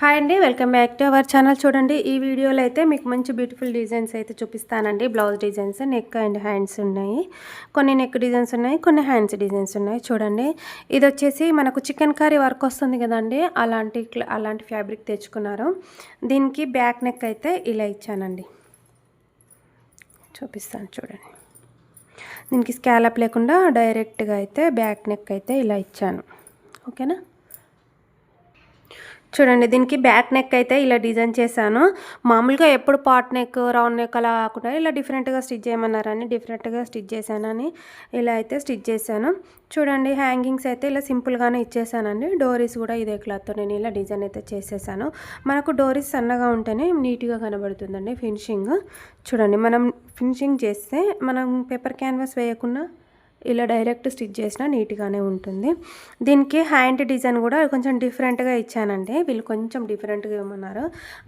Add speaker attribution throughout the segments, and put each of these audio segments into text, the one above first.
Speaker 1: Hi అండి welcome back to our channel చూడండి ఈ వీడియోలో అయితే మీకు మంచి బ్యూటిఫుల్ డిజైన్స్ అయితే చూపిస్తానండి. Blouse designs neck and hands ఉన్నాయి. కొన్ని నెక్ డిజైన్స్ ఉన్నాయి కొన్ని హ్యాండ్స్ డిజైన్స్ ఉన్నాయి. చూడండి ఇది వచ్చేసి మనకు చికెన్ కర్రీ వర్క్ వస్తుంది కదండి. అలాంటి అలాంటి ఫ్యాబ్రిక్ తెచ్చుకున్నారు. దీనికి బ్యాక్ నెక్ అయితే ఇలా ఇచ్చానండి. చూపిస్తాను చూడండి. దీనికి స్కాలప్ లేకుండా డైరెక్ట్గా అయితే బ్యాక్ నెక్ అయితే ఇలా ఇచ్చాను. ఓకేనా చూడండి దీనికి బ్యాక్ నెక్ అయితే ఇలా డిజైన్ చేశాను. మామూలుగా ఎప్పుడు పాట్ నెక్ రౌండ్ నెక్ అలా కాకుండా ఇలా డిఫరెంట్గా స్టిచ్ చేయమన్నారని డిఫరెంట్గా స్టిచ్ చేశానని ఇలా అయితే స్టిచ్ చేశాను. చూడండి హ్యాంగింగ్స్ అయితే ఇలా సింపుల్గానే ఇచ్చేసానండి డోరీస్ కూడా ఇదే క్లాత్తో నేను ఇలా డిజైన్ అయితే చేసేసాను మనకు డోరీస్ సన్నగా ఉంటేనే నీట్గా కనబడుతుందండి ఫినిషింగ్. చూడండి మనం ఫినిషింగ్ చేస్తే మనం పేపర్ క్యాన్వాస్ వేయకుండా ఇలా డైరెక్ట్ స్టిచ్ చేసినా నీట్గానే ఉంటుంది. దీనికి హ్యాండ్ డిజైన్ కూడా కొంచెం డిఫరెంట్గా ఇచ్చానండి. వీళ్ళు కొంచెం డిఫరెంట్గా ఇవ్వమన్నారు.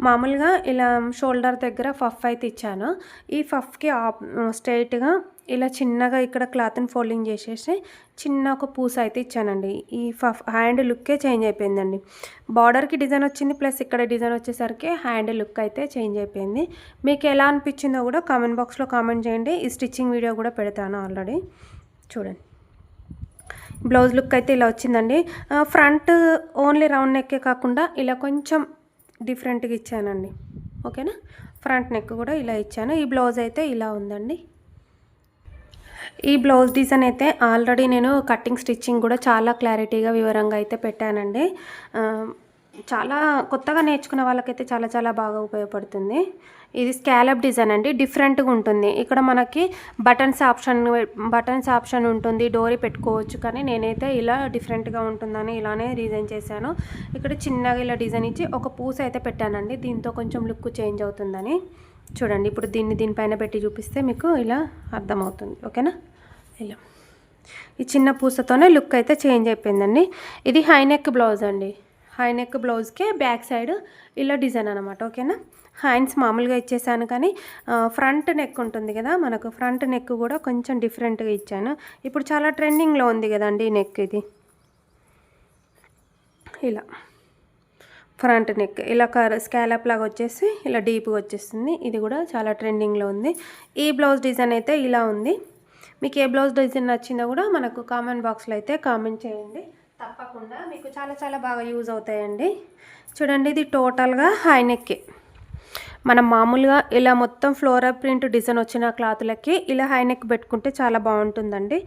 Speaker 1: మామూలుగా ఇలా షోల్డర్ దగ్గర ఫఫ్ అయితే ఇచ్చాను. ఈ ఫఫ్కి ఆప్ స్ట్రైట్గా ఇలా చిన్నగా ఇక్కడ క్లాత్ని ఫోల్డింగ్ చేసేసి చిన్న ఒక పూస అయితే ఇచ్చానండి. ఈ ఫఫ్ హ్యాండ్ లుక్కే చేంజ్ అయిపోయిందండి. బార్డర్కి డిజైన్ వచ్చింది ప్లస్ ఇక్కడ డిజైన్ వచ్చేసరికి హ్యాండ్ లుక్ అయితే చేంజ్ అయిపోయింది. మీకు ఎలా అనిపించిందో కూడా కామెంట్ బాక్స్లో కామెంట్ చేయండి. ఈ స్టిచ్చింగ్ వీడియో కూడా పెడతాను ఆల్రెడీ. చూడండి. బ్లౌజ్ లుక్ అయితే ఇలా వచ్చిందండి. ఫ్రంట్ ఓన్లీ రౌండ్ నెక్కే కాకుండా ఇలా కొంచెం డిఫరెంట్గా ఇచ్చానండి. ఓకేనా? ఫ్రంట్ నెక్ కూడా ఇలా ఇచ్చాను. ఈ బ్లౌజ్ అయితే ఇలా ఉందండి. ఈ బ్లౌజ్ డిజైన్ అయితే ఆల్రెడీ నేను కటింగ్ స్టిచ్చింగ్ కూడా చాలా క్లారిటీగా వివరంగా అయితే పెట్టానండి. చాలా కొత్తగా నేర్చుకున్న వాళ్ళకైతే చాలా చాలా బాగా ఉపయోగపడుతుంది. ఇది స్కాలప్ డిజైన్ అండి డిఫరెంట్గా ఉంటుంది. ఇక్కడ మనకి బటన్స్ ఆప్షన్ బటన్స్ ఆప్షన్ ఉంటుంది డోరీ పెట్టుకోవచ్చు కానీ నేనైతే ఇలా డిఫరెంట్గా ఉంటుందని ఇలానే డిజైన్ చేశాను. ఇక్కడ చిన్నగా ఇలా డిజైన్ ఇచ్చి ఒక పూస అయితే పెట్టానండి దీంతో కొంచెం లుక్ చేంజ్ అవుతుందని. చూడండి ఇప్పుడు దీన్ని దీనిపైన పెట్టి చూపిస్తే మీకు ఇలా అర్థమవుతుంది. ఓకేనా? ఇలా. ఈ చిన్న పూసతోనే లుక్ అయితే చేంజ్ అయిపోయిందండి. ఇది హై నెక్ బ్లౌజ్ అండి. హై నెక్ బ్లౌజ్కే బ్యాక్ సైడ్ ఇలా డిజైన్ అనమాట ఓకేనా? హ్యాండ్స్ మామూలుగా ఇచ్చేసాను కానీ ఫ్రంట్ నెక్ ఉంటుంది కదా మనకు ఫ్రంట్ నెక్ కూడా కొంచెం డిఫరెంట్గా ఇచ్చాను. ఇప్పుడు చాలా ట్రెండింగ్లో ఉంది కదండి ఈ నెక్ ఇది. ఇలా. Front neck. ఇలా కర్ స్కాలప్ లాగా వచ్చేసి ఇలా డీప్గా వచ్చేస్తుంది. ఇది కూడా చాలా ట్రెండింగ్లో ఉంది. ఈ బ్లౌజ్ డిజైన్ అయితే ఇలా ఉంది. మీకు ఏ బ్లౌజ్ డిజైన్ నచ్చిందో కూడా మనకు కామెంట్ బాక్స్లో అయితే కామెంట్ చేయండి. తప్పకుండా మీకు చాలా చాలా బాగా యూజ్ అవుతాయండి. చూడండి ఇది టోటల్గా హై నెక్కే. మనం మామూలుగా ఇలా మొత్తం ఫ్లోరా ప్రింట్ డిజైన్ వచ్చిన క్లాత్లకి ఇలా హై నెక్ పెట్టుకుంటే చాలా బాగుంటుందండి.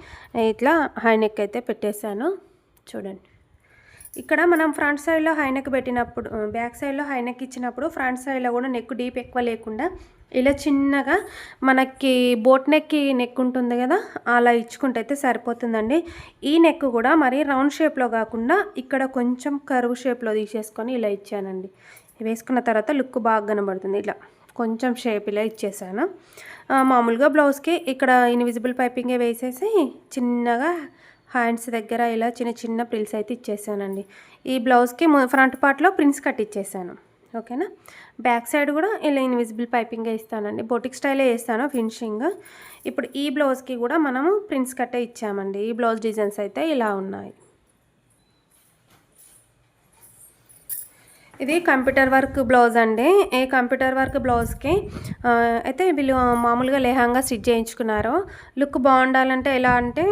Speaker 1: ఇట్లా హై నెక్ అయితే పెట్టేశాను. చూడండి. ఇక్కడ మనం ఫ్రంట్ సైడ్లో హై నెక్ పెట్టినప్పుడు బ్యాక్ సైడ్లో హై నెక్ ఇచ్చినప్పుడు ఫ్రంట్ సైడ్లో కూడా నెక్ డీప్ ఎక్కువ లేకుండా ఇలా చిన్నగా మనకి బోట్ నెక్కి నెక్ ఉంటుంది కదా అలా ఇచ్చుకుంటే అయితే సరిపోతుందండి. ఈ నెక్ కూడా మరి రౌండ్ షేప్లో కాకుండా ఇక్కడ కొంచెం కరువు షేప్లో తీసేసుకొని ఇలా ఇచ్చానండి. వేసుకున్న తర్వాత లుక్ బాగా కనబడుతుంది. ఇలా కొంచెం షేప్ ఇలా ఇచ్చేసాను. మామూలుగా బ్లౌజ్కి ఇక్కడ ఇన్విజిబుల్ పైపింగే వేసేసి చిన్నగా హ్యాండ్స్ దగ్గర ఇలా చిన్న చిన్న ప్రిల్స్ అయితే ఇచ్చేసానండి. ఈ బ్లౌజ్కి ఫ్రంట్ పార్ట్లో ప్రిన్స్ కట్ ఇచ్చేసాను. ఓకేనా బ్యాక్ సైడ్ కూడా ఇలా ఇన్విజిబుల్ పైపింగే ఇస్తానండి. బొటిక్ స్టైలే వేస్తాను ఫినిషింగ్ ఇప్పుడు ఈ బ్లౌజ్కి కూడా మనము ప్రిన్స్ కట్టే ఇచ్చామండి. ఈ బ్లౌజ్ డిజైన్స్ అయితే ఇలా ఉన్నాయి. ఇది కంప్యూటర్ వర్క్ బ్లౌజ్ అండి. ఈ కంప్యూటర్ వర్క్ బ్లౌజ్కి అయితే వీళ్ళు మామూలుగా లేహంగా స్టిచ్ చేయించుకున్నారు. లుక్ బాగుండాలంటే ఎలా అంటే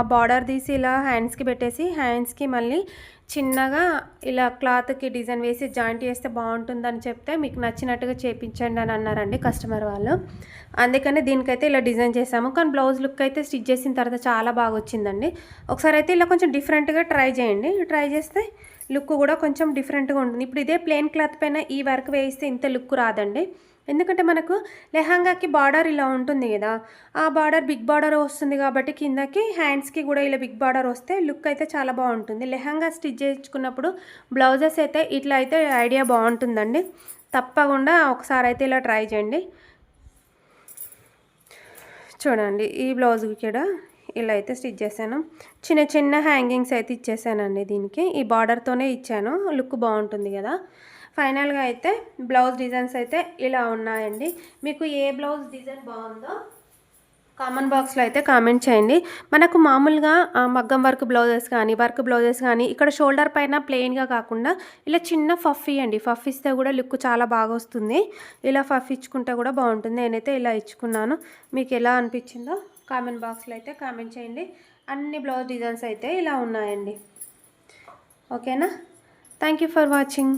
Speaker 1: ఆ బార్డర్ తీసి ఇలా హ్యాండ్స్కి పెట్టేసి హ్యాండ్స్కి మళ్ళీ చిన్నగా ఇలా క్లాత్కి డిజైన్ వేసి జాయింట్ చేస్తే బాగుంటుందని చెప్తే మీకు నచ్చినట్టుగా చేపించండి అని అన్నారండి కస్టమర్ వాళ్ళు. అందుకని దీనికైతే ఇలా డిజైన్ చేసాము కానీ బ్లౌజ్ లుక్ అయితే స్టిచ్ చేసిన తర్వాత చాలా బాగా వచ్చిందండి. ఒకసారి అయితే ఇలా కొంచెం డిఫరెంట్గా ట్రై చేయండి. ట్రై చేస్తే లుక్ కూడా కొంచెం డిఫరెంట్గా ఉంటుంది. ఇప్పుడు ఇదే ప్లెయిన్ క్లాత్ పైన ఈ వర్క్ వేయిస్తే ఇంత లుక్ రాదండి. ఎందుకంటే మనకు లెహంగాకి బార్డర్ ఇలా ఉంటుంది కదా ఆ బార్డర్ బిగ్ బార్డర్ వస్తుంది కాబట్టి కిందకి హ్యాండ్స్కి కూడా ఇలా బిగ్ బార్డర్ వస్తే లుక్ అయితే చాలా బాగుంటుంది. లెహంగా స్టిచ్ చేయించుకున్నప్పుడు బ్లౌజెస్ అయితే ఇట్లా అయితే ఐడియా బాగుంటుందండి. తప్పకుండా ఒకసారి అయితే ఇలా ట్రై చేయండి. చూడండి ఈ బ్లౌజ్ కూడా ఇలా అయితే స్టిచ్ చేశాను. చిన్న చిన్న హ్యాంగింగ్స్ అయితే ఇచ్చేసానండి దీనికి. ఈ బార్డర్తోనే ఇచ్చాను. లుక్ బాగుంటుంది కదా. ఫైనల్గా అయితే బ్లౌజ్ డిజైన్స్ అయితే ఇలా ఉన్నాయండి. మీకు ఏ బ్లౌజ్ డిజైన్ బాగుందో కామన్ బాక్స్లో అయితే కామెంట్ చేయండి. మనకు మామూలుగా ఆ, మగ్గం వర్క్ బ్లౌజెస్ కానీ వర్క్ బ్లౌజెస్ కానీ ఇక్కడ షోల్డర్ పైన ప్లెయిన్గా కాకుండా ఇలా చిన్న ఫఫ్ ఇవ్వండి ఫఫ్ ఇస్తే కూడా లుక్ చాలా బాగా వస్తుంది. ఇలా ఫఫ్ ఇచ్చుకుంటే కూడా బాగుంటుంది. నేనైతే ఇలా ఇచ్చుకున్నాను. మీకు ఎలా అనిపించిందో కామెంట్ బాక్స్లో అయితే కామెంట్ చేయండి. అన్ని బ్లౌజ్ డిజైన్స్ అయితే ఇలా ఉన్నాయండి. ఓకేనా? Thank you for watching.